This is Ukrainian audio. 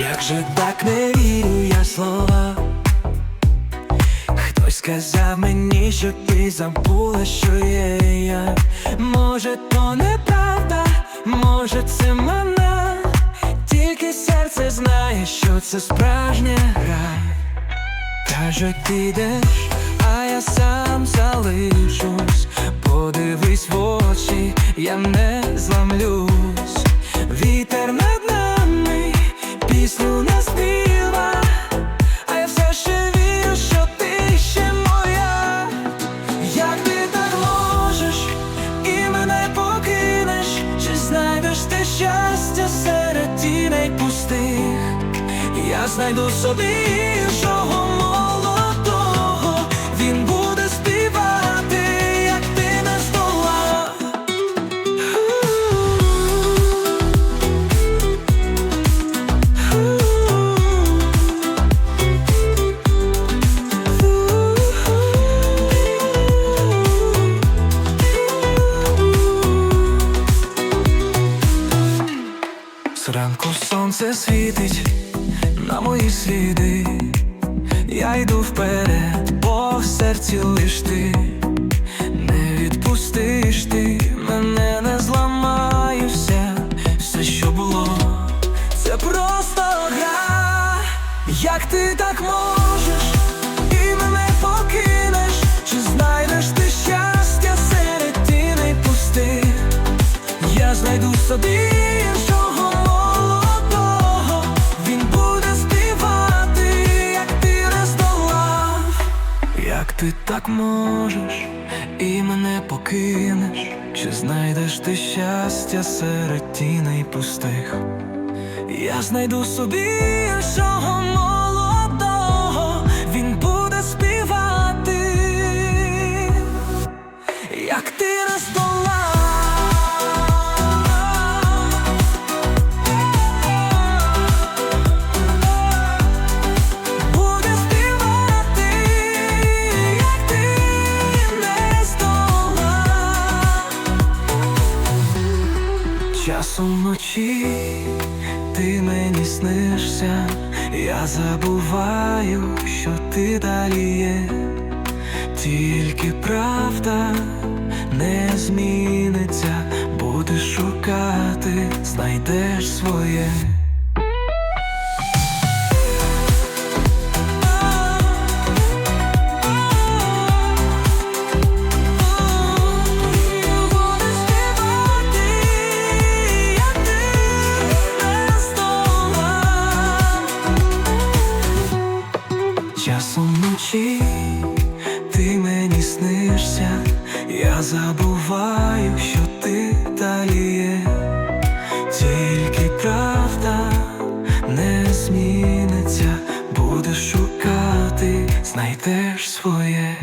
Як же так не вірю я слова? Хтось сказав мені, що ти забула, що є я. Може, то неправда, може, це мене, тільки серце знає, що це справжня гра. Каже, ти йдеш, а я сам залив. А я все ще вірю, що ти ще моя. Як ти так можеш і мене покинеш, чи знайдеш ти щастя серед тіней пустих? Я знайду собі іншого сонце світить на мої сліди, я йду вперед, бо в серці лиш ти. Не відпустиш ти, мене не зламаюся, все, що було, це просто гра, як ти так можеш ти так можеш і мене покинеш, чи знайдеш ти щастя серед тіней пустих? Я знайду собі іншого молодого, він буде співати, як ти не Часом вночі ти мені снишся, я забуваю, що ти далі є, тільки правда не зміниться, будеш шукати, знайдеш своє. Забуваю, що ти далі є, тільки правда не зміниться, будеш шукати, знайдеш своє.